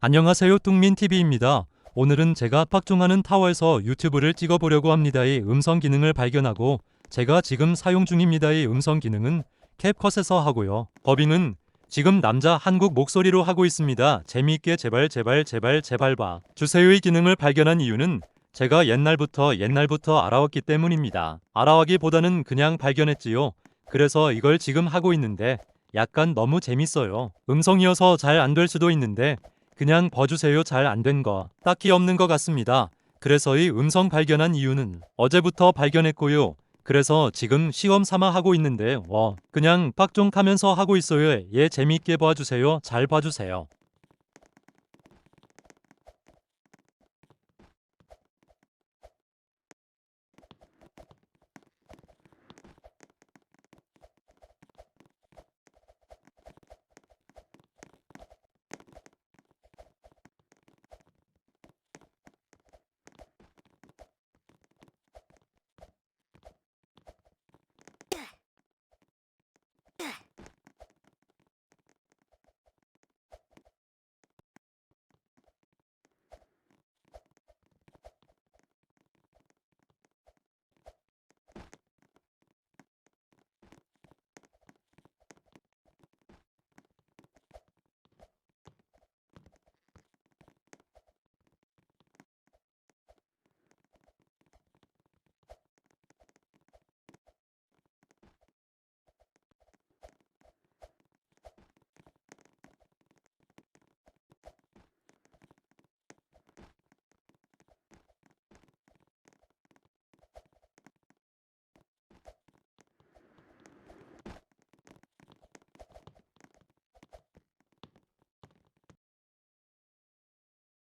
안녕하세요 뚱민TV입니다. 오늘은 제가 빡종하는 타워에서 유튜브를 찍어보려고 합니다의 음성 기능을 발견하고 제가 지금 사용 중입니다의 음성 기능은 캡컷에서 하고요. 더빙은 지금 남자 한국 목소리로 하고 있습니다. 재미있게 제발 제발 제발 제발 봐 주세요의 기능을 발견한 이유는 제가 옛날부터 옛날부터 알아왔기 때문입니다. 알아와기보다는 그냥 발견했지요. 그래서 이걸 지금 하고 있는데 약간 너무 재밌어요. 음성이어서 잘 안 될 수도 있는데 그냥 봐주세요 잘 안 된 거. 딱히 없는 것 같습니다. 그래서 이 음성 발견한 이유는 어제부터 발견했고요. 그래서 지금 시험 삼아 하고 있는데 와 그냥 빡종하면서 하고 있어요. 예 재미있게 봐주세요. 잘 봐주세요.